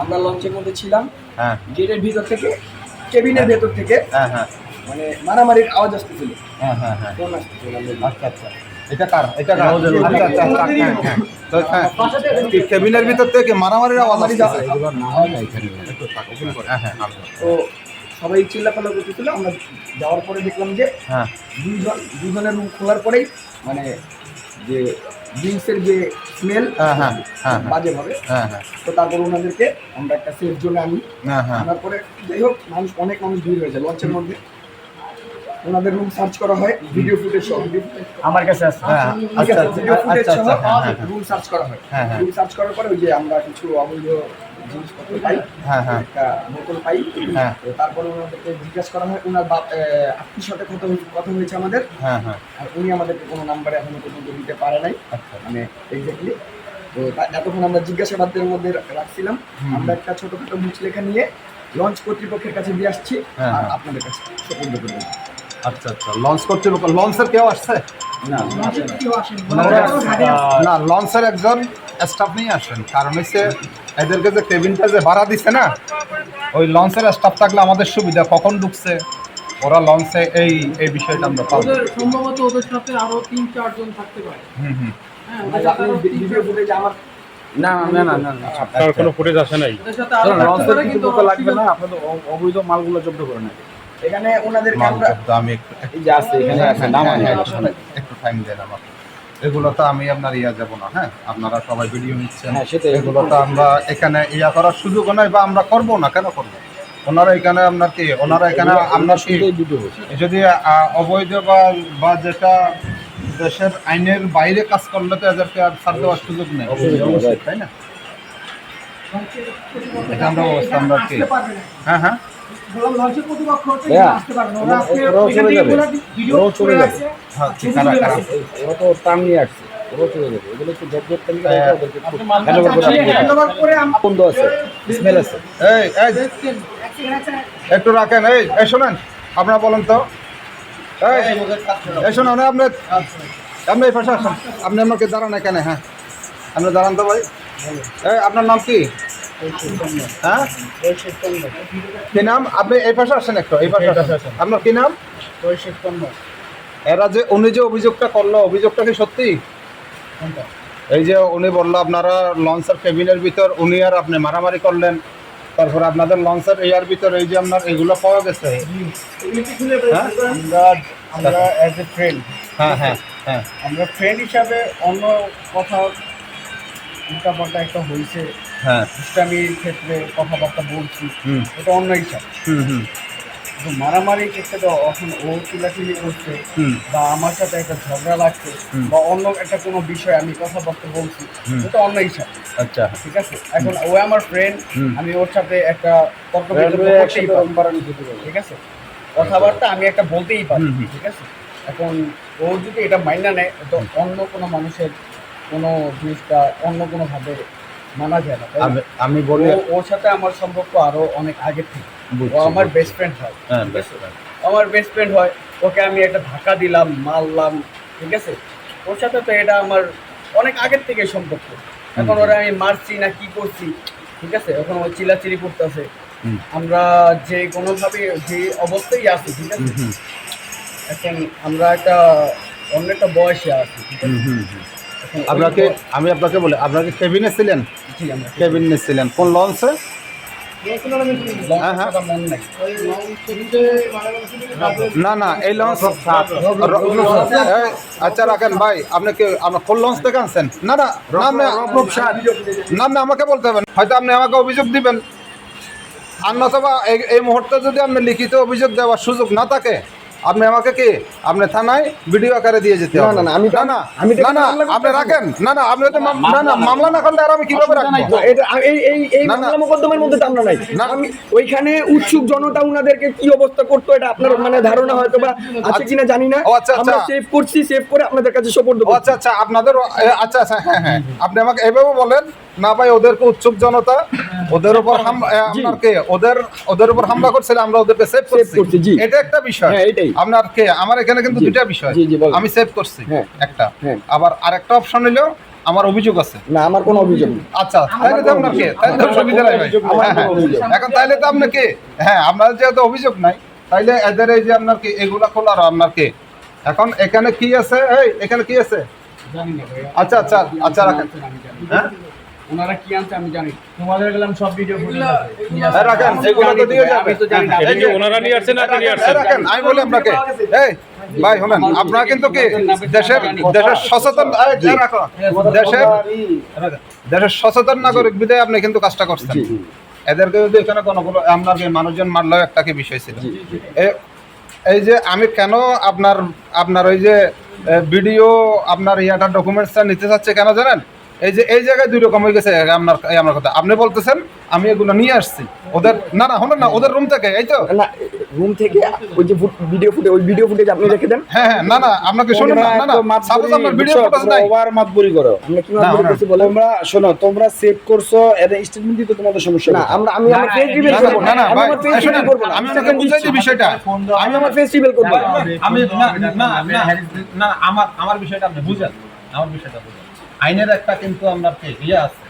আমরা লঞ্চের মধ্যে ছিলাম। হ্যাঁ। গেটের ভিতর থেকে কেবিনের ভেতর থেকে হ্যাঁ হ্যাঁ। মানে মারামারির আওয়াজ আসতেছিল। হ্যাঁ হ্যাঁ হ্যাঁ। ফোন আসতেছিল আচ্ছা আচ্ছা। এটা কার? এটা কার? আচ্ছা তো কেবিনের ভিতর থেকে মারামারির আওয়াজ। হ্যাঁ হ্যাঁ আচ্ছা। তো সবাই চিল্লাপাল্লা করতেছিল। আমরা যাওয়ার পরে দেখলাম যে হ্যাঁ। দুইজন দুজনের রুম খোলার পরেই মানে যে ড্রিঙ্কসের যে স্মেল হ্যাঁ, হ্যাঁ, হ্যাঁ। বাজে ভাবে। তো তারপর ওনাদেরকে আমরা একটা সেফ জোনে আনি। আনার পরে যাই হোক মানুষ অনেক মানুষ ভিড় হয়েছে লঞ্চের মধ্যে। ওনাদের রুম সার্চ করা হয় ভিডিও ফুটেজ সহ আমার কাছে আছে ভিডিও আচ্ছা ফুটেজ আচ্ছা সহ আচ্ছা হ্যাঁ রুম সার্চ করা হয়। হ্যাঁ, হ্যাঁ। রুম সার্চ করার পরে ওই যে আমরা কিছু অবৈধ জিনিসপত্র পাই হ্যাঁ হ্যাঁ। একটা বোতল পাই। হ্যাঁ। তো তারপরে ওনাদেরকে জিজ্ঞাসা করা হয় ওনার বাপ আত্মীয় সাথে কথা হয়েছে কথা হয়েছে আমাদের? হ্যাঁ হ্যাঁ। আর উনি আমাদেরকে কোনো নাম্বারে এখনও পর্যন্ত দিতে পারে নাই। আচ্ছা। মানে এক্স্যাক্টলি তো এতক্ষণ আমরা জিজ্ঞাসাবাদের মধ্যে রাখছিলাম। আমরা একটা ছোটখাটো মুচলেখা নিয়ে লঞ্চ কর্তৃপক্ষের কাছে দিয়ে আসছি। হ্যাঁ, আর হ্যাঁ। আপনাদের কাছে সুপর্দ করে আচ্ছা আচ্ছা। লঞ্চ কর্তৃপক্ষ লঞ্চের কেউ আসছে? না না লঞ্চের একজন স্টাফ নিয়ে আসেন। কারণ হচ্ছে এদেরকে যে কেবিনটা যে ভাড়া দিছে না ওই লঞ্চের স্টাফ থাকলে আমাদের সুবিধা কখন ঢুকছে ওরা লঞ্চে এই এই বিষয়টা আমরা পাবো। সম্ভবত ওদের সাথে আরও তিন চারজন থাকতে পারে। হুম হুম। হ্যাঁ আর ওদের সাথে আপনি আরও তিন ভিডিও ফুটেজ আমার না না না না না আপনার কোনো ফুটেজ আসে নাই। ওদের সাথে আরও থাকতে লঞ্চের কিন্তু কিন্তু লাগবে না আপনাদের অ- অবৈধ মালগুলো জব্দ করে নেবে এখানে ওনাদেরকে মাল আমরা আমি একটু এই যে আছে এখানে আছে নাম হ্যাঁ, আছে হ্যাঁ, একটু- একটু টাইম দেন আমাকে। এগুলো তো আমি আপনার ইয়া যাব না হ্যাঁ? আপনারা সবাই ভিডিও নিচ্ছেন। হ্যাঁ, এগুলো তো আমরা এখানে ইয়া করার সুযোগ নাই বা আমরা করব না কেন করব? ওনারা এখানে আপনার কি? ওনারা এখানে আপনার কি যদি অবৈধ বা বা যেটা দেশের আইনের বাইরে কাজ করলে তো এদেরকে আর ছাড় দেওয়ার সুযোগ নেই। তাই না? এটা আমরা অবস্থা আমরা কি? হ্যাঁ হ্যাঁ। হ্যাঁ একটু রাখেন এই এই শোনেন আপনারা বলেন তো। এই শোনেন আপনি আপনি এই পাশে আসেন। আপনি আমাকে দাঁড়ান এখানে হ্যাঁ। আপনি দাঁড়ান তো ভাই। এই আপনার নাম কি? হ্যাঁ? কি নাম? আপনি এই পাশে আসেন একটু এই পাশে আসেন। আপনার কি নাম? এরা যে উনি যে অভিযোগটা করল অভিযোগটা কি সত্যি? এই যে উনি বলল আপনারা লঞ্চের কেবিনের ভিতর উনি আর আপনি মারামারি করলেন। তারপর আপনাদের লঞ্চের এয়ার ভিতর এই যে আপনার এগুলো পাওয়া গেছে? হ্যাঁ? আমরা আমরা অ্যাজ এ ফ্রেন্ড হ্যাঁ হ্যাঁ হ্যাঁ। আমরা ফ্রেন্ড হিসাবে অন্য কথা উল্টাপাল্টা একটা হয়েছে। হ্যাঁ। ইসলামীর ক্ষেত্রে কথাবার্তা বলছি হুম। এটা অন্য হিসাব হুম হুম। কিন্তু মারামারির ক্ষেত্রে তো এখন ও চিলাচিলি করছে বা আমার সাথে একটা ঝগড়া লাগছে বা অন্য একটা কোনো বিষয় আমি কথাবার্তা বলছি। এটা অন্য হিসাব আচ্ছা। ঠিক আছে? এখন ও আমার ফ্রেন্ড আমি ওর সাথে একটা তর্ক। ঠিক আছে? কথাবার্তা আমি একটা বলতেই পারি। ঠিক আছে? এখন ও যদি এটা মাইনা নেয় তো অন্য কোনো মানুষের কোনো জিনিসটা অন্য কোনো ভাবে মানা যায় না আমি বলি ওর সাথে আমার সম্পর্ক আরও অনেক আগে থেকে। ও আমার। বেস্ট ফ্রেন্ড হয় হ্যাঁ? আমার বেস্ট ফ্রেন্ড হয় ওকে আমি একটা ধাক্কা দিলাম মারলাম ঠিক আছে? ওর সাথে তো এটা আমার অনেক আগের থেকে সম্পর্ক। এখন ওরা আমি মারছি না কি করছি ঠিক আছে? এখন ও চিলাচিলি করতেছে। আমরা যে কোনোভাবে যে অবস্থায় আছি ঠিক আছে? এখন আমরা একটা অন্য একটা বয়সে আছি ঠিক আছে? আপনাকে আমি আপনাকে বলি আপনাকে কেবিনে ছিলেন? কেবিনে। ছিলেন। কোন লঞ্চে? হ্যাঁ, হ্যাঁ। না না এই লঞ্চ আচ্ছা রাখেন ভাই আপনি কি আপনার কোন লঞ্চ থেকে আনছেন না না নাম নাম আমাকে বলতে হবে হয়তো আপনি আমাকে অভিযোগ দিবেন। আর নতবা এই মুহূর্তে যদি আপনি লিখিত অভিযোগ দেওয়ার সুযোগ না থাকে আপনি আমাকে কি আপনি থানায় ভিডিও আকারে দিয়ে যেতে হবে? না, না, আমি না না আমি না না আপনি রাখেন। না না আপনি তো না না মামলা না করলে আর আমি কীভাবে রাখব? এটা এই এই এই। মামলা মোকদ্দমার মধ্যে তো আমরা নাই। আমি ওইখানে উৎসুক জনতা উনাদেরকে কি অবস্থা করতো এটা আপনার মানে ধারণা হয়তো বা আছে কিনা জানি না। আচ্ছা, আচ্ছা। আমরা সেভ করছি সেভ করে আপনাদের কাছে সোপর্দ আচ্ছা আচ্ছা আপনাদের আচ্ছা আচ্ছা হ্যাঁ হ্যাঁ। আপনি আমাকে এভাবে বলেন না ভাই ওদেরকে উৎসুক জনতা ওদের উপর আপনার কে? ওদের ওদের উপর হামলা করছিল আমরা ওদেরকে সেভ করছি, এটা একটা বিষয়। হ্যাঁ, এটাই। আপনার কে? আমার এখানে কিন্তু জি। দুইটা বিষয়। জি, জি, বলেন। আমি সেভ করছি হ্যাঁ। একটা। হ্যাঁ। আবার আরেকটা অপশন হলো আমার অভিযোগ আছে। না আমার কোনো অভিযোগ নেই। আচ্ছা তাহলে তো আপনার কে? তাইলে তো অসুবিধা নাই হ্যাঁ, হ্যাঁ। এখন তাইলে তো আপনার কে? হ্যাঁ আপনার যেহেতু অভিযোগ নাই তাইলে এদের এই যে আপনার কি এগুলা খোলার আপনার কে? এখন এখানে কি আছে? এই এখানে কি আছে? জানি না ভাইয়া। আচ্ছা আচ্ছা আচ্ছা রাখেন। আমি জানি না। হ্যাঁ? ওনারা কি আনছে আমি জানি তোমাদের গেলাম সব ভিডিও রাখেন এগুলো তো দিয়ে যাবে। আমি তো জানি না। এই যে- ওনারা নিয়ে আসছেন আপনি নিয়ে আসছেন। রাখেন আমি বলি আপনাকে এই ভাই শুনেন আপনারা কিন্তু কি দেশের দেশের সচেতন। দেশের দেশের সচেতন নাগরিক বিধায় আপনি কিন্তু কাজটা করছেন। এদেরকে যদি এখানে কোনো আপনার মানুষজন মারলেও একটা কি বিষয় ছিল? এ- এই যে আমি কেন আপনার আপনার ওই যে ভিডিও আপনার ইয়াটা ডকুমেন্টসটা নিতে চাচ্ছে কেন জানেন? এই যে এই জায়গায় দুই রকম হয়ে গেছে আপনার আমার কথা আপনি বলতেছেন আমি এগুলো নিয়ে আসছি ওদের না না শোনেন না ওদের রুম থেকে এই তো না রুম থেকে ওই যে ভিডিও ফুটে ওই ভিডিও ফুটেজ আপনি রেখে দেন হ্যাঁ হ্যাঁ না না আপনাকে শুনুন না না না সাপোজ আপনার ভিডিও ফুটেজ নাই ওভার মাতবুরি করো আমরা কি। করছি বলেন তোমরা শোনো তোমরা সেভ করছ এটা স্টেটমেন্ট দিতে তোমাদের সমস্যা না আমরা আমি আমার ফেস রিভিল করব না, না, আমি ভাই, আমার ফেস রিভিল করব না আমি ওনাকে বুঝাই দিই বিষয়টা আমি আমার ফেস রিভিল করব না আমি না না না আমার আমার বিষয়টা আপনি বুঝেন আমার বিষয়টা বুঝেন আইনের একটা কিন্তু আপনার ইয়ে আছে।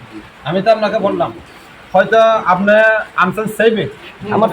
আমি তো আপনাকে বললাম, হয়তো আপনি আনসার সেভে। আমার